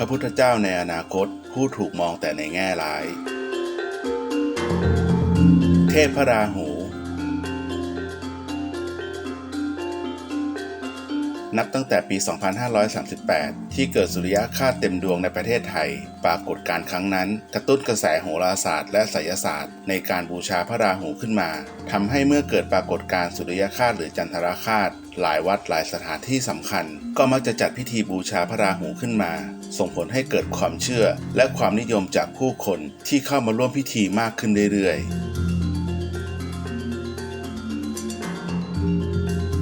พระพุทธเจ้าในอนาคตผู้ถูกมองแต่ในแง่ร้าย เทพพระราหู นับตั้งแต่ปี 2538 ที่เกิดสุริยะคาสเต็มดวงในประเทศไทย ปรากฏการครั้งนั้น กระตุ้นกระแสโหราศาสตร์และไสยศาสตร์ ในการบูชาพระราหูขึ้นมาทำให้เมื่อเกิดปรากฏการสุริยคาสหรือจันทรคาสหลายวัดหลายสถานที่สำคัญ ก็มักจะจัดพิธีบูชาพระราหูขึ้นมา ส่งผลให้เกิดความเชื่อและความนิยมจากผู้คนที่เข้ามาร่วมพิธีมากขึ้นเรื่อยๆ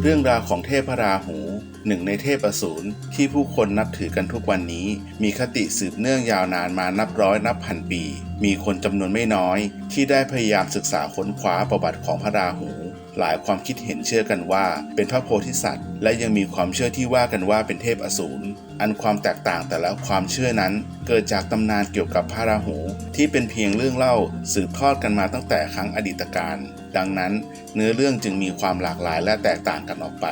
เรื่องราวของเทพราหูหนึ่งในเทพอสูรที่ผู้คนนับถือกันทุกวันนี้ มีคติสืบเนื่องยาวนานมานับร้อยนับพันปี มีคนจำนวนไม่น้อย ที่ได้พยายามศึกษาค้นคว้าประวัติของพระราหู หลายความคิดเห็นเชื่อกันว่า เป็นพระโพธิสัตว์ และยังมีความเชื่อที่ว่ากันว่าเป็นเทพอสูรอันความแตกต่างแต่ละความเชื่อนั้น เกิดจากตำนานเกี่ยวกับพระราหู ที่เป็นเพียงเรื่องเล่าสืบทอดกันมาตั้งแต่ครั้งอดีตการ ดังนั้น เนื้อเรื่องจึงมีความหลากหลายและแตกต่างกันออกไป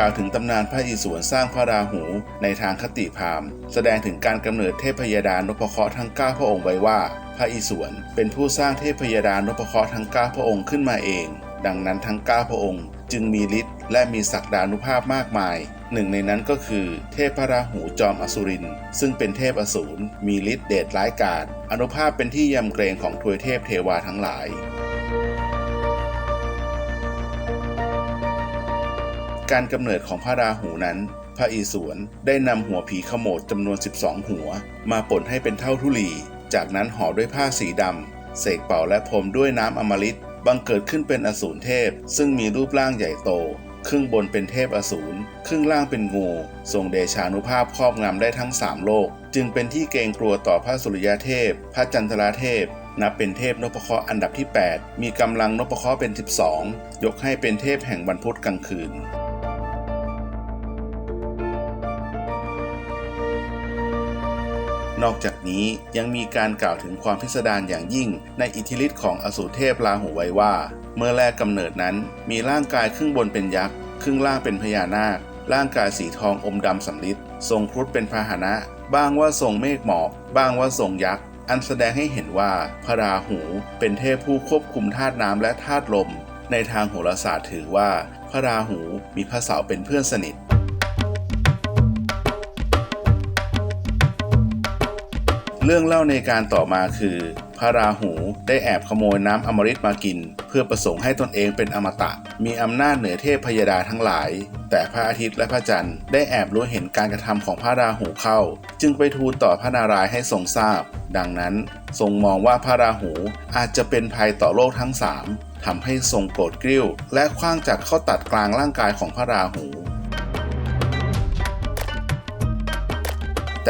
กล่าวถึงตำนานพระอิศวรสร้างพระราหูในทางคติพราหมณ์แสดงถึงการกำเนิดเทพยดานพเคราะห์ทั้ง 9 พระองค์ไว้ว่า พระอิศวรเป็นผู้สร้างเทพยดานพเคราะห์ทั้ง 9 พระองค์ขึ้นมาเอง ดังนั้นทั้ง 9 พระองค์ จึงมีฤทธิ์และมีศักดานุภาพมากมาย หนึ่งในนั้นก็คือ เทพพระราหูจอมอสุริน ซึ่งเป็นเทพอสูรมีฤทธิ์เดชร้ายกาจอนุภาพเป็นที่ยำเกรงของทวยเทพเทวาทั้งหลาย การกำเนิดของพระราหูนั้น พระอิศวรได้นำหัวผีขโมดจำนวน 12 หัว มาป่นให้เป็นเท่าทุลี จากนั้นห่อด้วยผ้าสีดำเสกเป่าและพรมด้วยน้ำอมฤตบังเกิดขึ้นเป็นอสูรเทพ ซึ่งมีรูปร่างใหญ่โต ครึ่งบนเป็นเทพอสูร ครึ่งล่างเป็นงู ทรงเดชานุภาพครอบงำได้ทั้ง3โลก จึงเป็นที่เกรงกลัวต่อพระสุริยเทพ พระจันทราเทพ นับเป็นเทพนพเคราะห์อันดับที่ 8 มีกำลังนพเคราะห์เป็น 12 ยกให้เป็นเทพแห่งบรรพุธกลางคืน นอกจากนี้ยังมีการกล่าวถึงความพิสดารอย่างยิ่ง ในอิทธิฤทธิ์ของอสูรเทพราหูไว้ว่า เมื่อแรกกำเนิดนั้น มีร่างกายครึ่งบนเป็นยักษ์ครึ่งล่างเป็นพญานาค ร่างกายสีทองอมดำสำลิดทรงครุฑเป็นพาหนะ บ้างว่าทรงเมฆหมอกบ้างว่าทรงยักษ์อันแสดงให้เห็นว่าพระราหูเป็นเทพผู้ควบคุมธาตุน้ำและธาตุลม ในทางโหราศาสตร์ถือว่าพระราหูมีพระเสาร์เป็นเพื่อนสนิท เรื่องเล่าในการต่อมาคือ พระราหูได้แอบขโมยน้ำอมฤตมากิน เพื่อประสงค์ให้ตนเองเป็นอมตะ มีอำนาจเหนือเทพพยดาทั้งหลาย แต่พระอาทิตย์และพระจันทร์ได้แอบรู้เห็นการกระทำของพระราหูเข้า จึงไปทูลต่อพระนารายณ์ให้ทรงทราบ ดังนั้นทรงมองว่าพระราหูอาจจะเป็นภัยต่อโลกทั้งสามทำให้ทรงโกรธกริ้ว และคว้างจักรเข้าตัดกลางร่างกายของพระราหู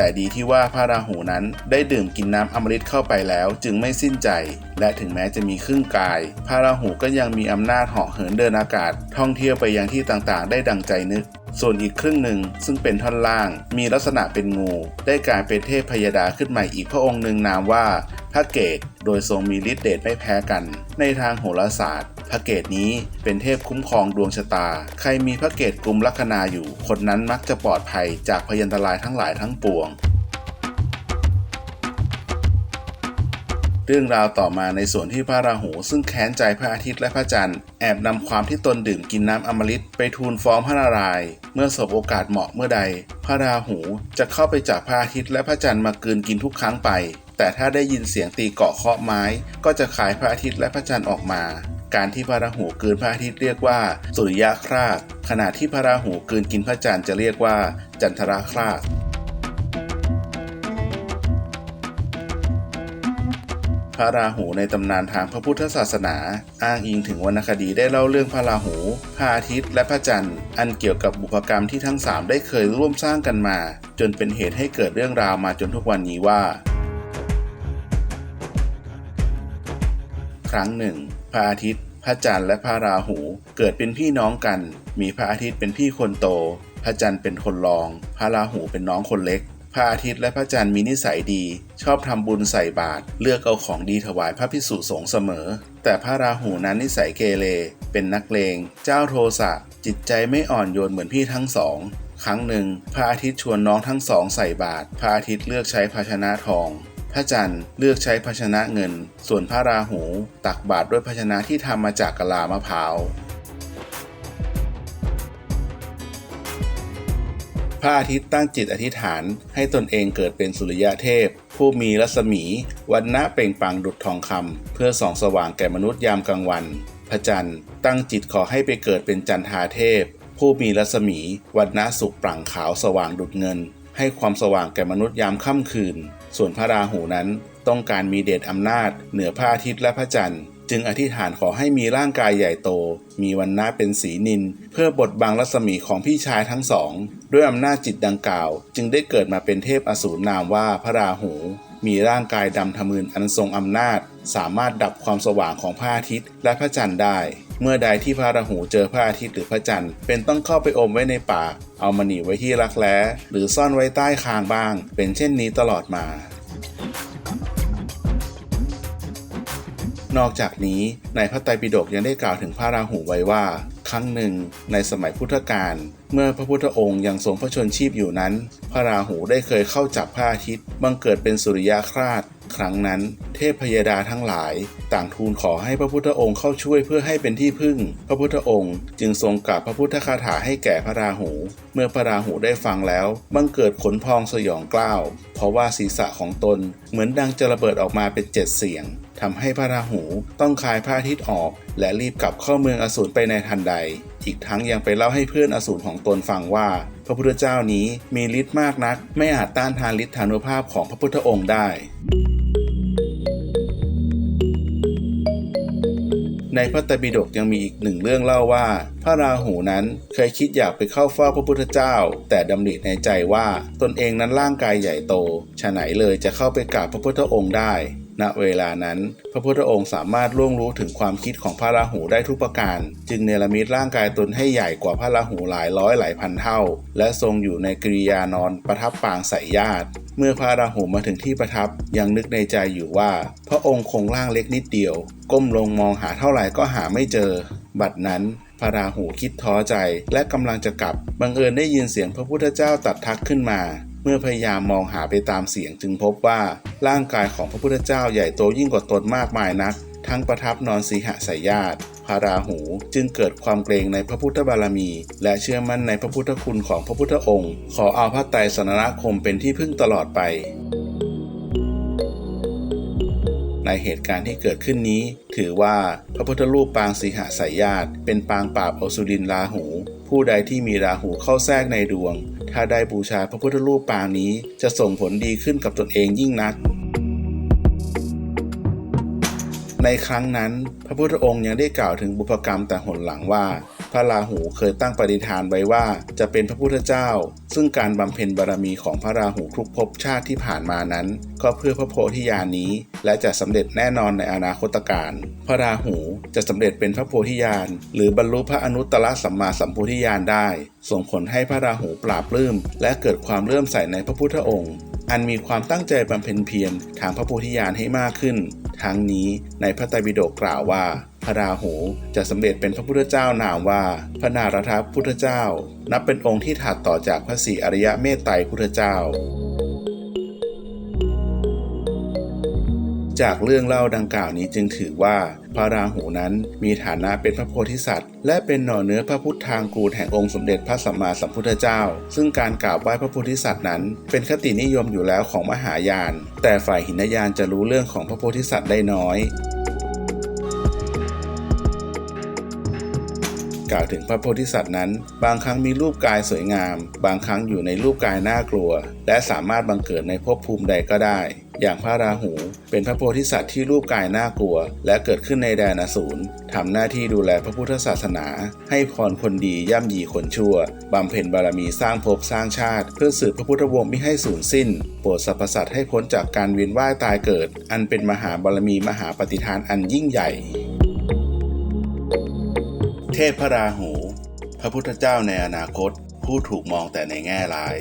แต่ดีที่ว่าพระราหูนั้นได้ดื่มกินน้ำอมฤตเข้าไปแล้วจึงไม่สิ้นใจ และถึงแม้จะมีครึ่งกาย พระราหูก็ยังมีอำนาจเหาะเหินเดินอากาศ ท่องเที่ยวไปยังที่ต่างๆ ได้ดังใจนึก ส่วนอีกครึ่งหนึ่งซึ่งเป็นท่อนล่าง มีลักษณะเป็นงู ได้กลายเป็นเทพพยดาขึ้นใหม่อีกพระองค์หนึ่งนามว่าพระเกตโดยทรงมีฤทธิ์เดชไม่แพ้กัน ในทางโหราศาสตร์ พระเกตนี้เป็นเทพคุ้มครองดวงชะตา ใครมีพระเกตกลุ่มลัคนาอยู่ คนนั้นมักจะปลอดภัยจากพยันตรายทั้งหลายทั้งปวง เรื่องราวต่อมาในส่วนที่พระราหู ซึ่งแค้นใจพระอาทิตย์และพระจันทร์แอบนำความที่ตนดื่มกินน้ำอมฤตไปทูลฟ้องพระนารายณ์เมื่อสบโอกาสเหมาะเมื่อใด พระราหูจะเข้าไปจับพระอาทิตย์และพระจันทร์มากลืนกินทุกครั้งไปแต่ถ้าได้ยินเสียงตีเกาะเคาะไม้ ก็จะขายพระอาทิตย์และพระจันทร์ออกมา การที่พระราหูกลืนพระอาทิตย์เรียกว่า สุริยะคราสขณะที่พระราหูกลืนกินพระจันทร์จะเรียกว่า จันทรคราสพระราหูในตำนานทางพระพุทธศาสนา อ้างอิงถึงวรรณคดีได้เล่าเรื่องพระราหู พระอาทิตย์ และพระจันทร์ อันเกี่ยวกับบุพกรรมที่ทั้งสามได้เคยร่วมสร้างกันมา จนเป็นเหตุให้เกิดเรื่องราวมาจนทุกวันนี้ว่า ครั้งหนึ่ง พระอาทิตย์ พระจันทร์และพระราหู เกิดเป็นพี่น้องกัน มีพระอาทิตย์เป็นพี่คนโต พระจันทร์เป็นคนรอง พระราหูเป็นน้องคนเล็ก พระอาทิตย์และพระจันทร์มีนิสัยดี ชอบทำบุญใส่บาตรเลือกเอาของดีถวายพระพิสุสงฆ์เสมอ แต่พระราหูนั้นนิสัยเกเร เป็นนักเลง เจ้าโทสะ จิตใจไม่อ่อนโยนเหมือนพี่ทั้งสองครั้งหนึ่งพระอาทิตย์ชวนน้องทั้งสองใส่บาตรพระอาทิตย์เลือกใช้ภาชนะทอง ระจันทร์เลือกใช้ภาชนะเงิน ส่วนพระราหู ตักบาตรด้วยภาชนะที่ทำมาจากกะลามะพร้าวพระอาทิตย์ตั้งจิตอธิษฐานให้ตนเองเกิดเป็นสุริยะเทพ ผู้มีรัศมีวันณะเปล่งปลั่งดุจทองคำเพื่อส่องสว่างแก่มนุษย์ยามกลางวัน พระจันทร์ตั้งจิตขอให้ไปเกิดเป็นจันทาเทพ ผู้มีรัศมีวันณะสุขปรั่งขาวสว่างดุจเงิน ให้ความสว่างแก่มนุษย์ยามค่ำคืน ส่วนพระราหูนั้นต้องการมีเดชอำนาจ เหนือพระอาทิตย์และพระจันทร์ จึงอธิษฐานขอให้มีร่างกายใหญ่โต มีวันณะเป็นสีนิน เพื่อบดบังรัศมีของพี่ชายทั้งสอง ด้วยอำนาจจิตดังกล่าว จึงได้เกิดมาเป็นเทพอสูรนามว่าพระราหู มีร่างกายดำทะมึนอันทรงอำนาจ สามารถดับความสว่างของพระอาทิตย์และพระจันทร์ได้ เมื่อใดที่พระราหูเจอพระอาทิตย์หรือพระจันทร์เป็นต้องเข้าไปอมไว้ในป่า เอามาหนีไว้ที่รักแร้หรือซ่อนไว้ใต้คางบ้าง เป็นเช่นนี้ตลอดมานอกจากนี้ในพระไตรปิฎกยังได้กล่าวถึงพระราหูไว้ว่า ครั้งหนึ่ง ในสมัยพุทธกาลเมื่อพระพุทธองค์ยังทรงพระชนชีพอยู่นั้น พระราหูได้เคยเข้าจับพระอาทิตย์บังเกิดเป็นสุริยคราช ครั้งนั้นเทพพยดาทั้งหลาย ต่างทูลขอให้พระพุทธองค์เข้าช่วยเพื่อให้เป็นที่พึ่ง พระพุทธองค์ จึงทรงกล่าวพระพุทธคาถาให้แก่พระราหู เมื่อพระราหูได้ฟังแล้ว บังเกิดขนพองสยองกล้าว เพราะว่าศีรษะของตนเหมือนดังจะระเบิดออกมาเป็นเจ็ดเสียงทำให้พระราหูต้องคายพระอาทิตย์ออก และรีบกลับเข้าเมืองอสูรไปในทันใด อีกทั้งยังไปเล่าให้เพื่อนอสูรของตนฟังว่า พระพุทธเจ้านี้มีฤทธิ์มากนัก ไม่อาจต้านทานฤทธานุภาพของพระพุทธองค์ได้ ในพระไตรปิฎกยังมีอีกหนึ่งเรื่องเล่าว่า พระราหูนั้นเคยคิดอยากไปเข้าเฝ้าพระพุทธเจ้า แต่ดำริในใจว่าตนเองนั้นร่างกายใหญ่โตฉะไหนเลยจะเข้าไปกราบพระพุทธองค์ได้ ณเวลานั้น พระพุทธองค์สามารถล่วงรู้ถึงความคิดของพระราหูได้ทุกประการ จึงเนรมิตร่างกายตนให้ใหญ่กว่าพระราหูหลายร้อยหลายพันเท่า และทรงอยู่ในกิริยานอนประทับปางใส่ญาติ เมื่อพระราหูมาถึงที่ประทับยังนึกในใจอยู่ว่า พระองค์คงร่างเล็กนิดเดียว ก้มลงมองหาเท่าไหร่ก็หาไม่เจอ บัดนั้นพระราหูคิดท้อใจและกำลังจะกลับ บังเอิญได้ยินเสียงพระพุทธเจ้าตัดทักขึ้นมา มื่อพยายามมองหาไปตามเสียงจึงพบว่าร่างกายของพระพุทธเจ้าใหญ่โตยิ่งกว่าตนมากมายนัก ทั้งประทับนอนสีหสายญาติพระราหูจึงเกิดความเกรงในพระพุทธบารมี และเชื่อมั่นในพระพุทธคุณของพระพุทธองค์ ขอเอาพระไตรสนรคมเป็นที่พึ่งตลอดไป ในเหตุการณ์ที่เกิดขึ้นนี้ ถือว่าพระพุทธรูปปางสีหสายญาติเป็นปางปราบอสุรินราหู ผู้ใดที่มีราหูเข้าแทรกในดวง ถ้าได้บูชาพระพุทธรูปปางนี้จะส่งผลดีขึ้นกับตนเองยิ่งนัก ในครั้งนั้น พระพุทธองค์ยังได้กล่าวถึงบุพกรรมแต่หนหลังว่า พระราหูเคยตั้งปฏิฐานไว้ว่าจะเป็นพระพุทธเจ้า ซึ่งการบำเพ็ญบารมีของพระราหูทุกภพชาติที่ผ่านมานั้น ก็เพื่อพระโพธิญาณนี้ และจะสำเร็จแน่นอนในอนาคตการพระราหูจะสำเร็จเป็นพระโพธิญาณหรือบรรลุพระอนุตตรสัมมาสัมโพธิญาณได้ ส่งผลให้พระราหูปราบปลื้มและเกิดความเลื่อมใสในพระพุทธองค์อันมีความตั้งใจบำเพ็ญเพียรทางพระโพธิญาณให้มากขึ้น ทั้งนี้ในพระไตรปิฎกกล่าวว่า ระราหูจะสำเร็จเป็นพระพุทธเจ้านามว่าพระนารถพุทธเจ้า นับเป็นองค์ที่ถัดต่อจากพระศรีอริยะเมตไตรพุทธเจ้าจากเรื่องเล่าดังกล่าวนี้จึงถือว่า พระราหูนั้นมีฐานะเป็นพระโพธิสัตว์ และเป็นหน่อเนื้อพระพุทธทางกูลแห่งองค์สมเด็จพระสัมมาสัมพุทธเจ้า ซึ่งการกราบไหว้พระโพธิสัตว์นั้น เป็นคตินิยมอยู่แล้วของมหายาน แต่ฝ่ายหินยานจะรู้เรื่องของพระโพธิสัตว์ได้น้อย กล่าวถึงพระโพธิสัตว์นั้น บางครั้งมีรูปกายสวยงาม บางครั้งอยู่ในรูปกายน่ากลัว และสามารถบังเกิดในภพภูมิใดก็ได้ อย่างพระราหู เป็นพระโพธิสัตว์ที่รูปกายน่ากลัว และเกิดขึ้นในแดนอสูรทำหน้าที่ดูแลพระพุทธศาสนา ให้พรคนดีย่ำยีคนชั่วบำเพ็ญบารมีสร้างภพสร้างชาติ เพื่อสืบพระพุทธวงศ์มิให้สูญสิ้น โปรดสรรพสัตว์ให้พ้นจากการเวียนว่ายตายเกิด อันเป็นมหาบารมีมหาปฏิทานอันยิ่งใหญ่ เทพพระราหู พระพุทธเจ้าในอนาคต ผู้ถูกมองแต่ในแง่ร้าย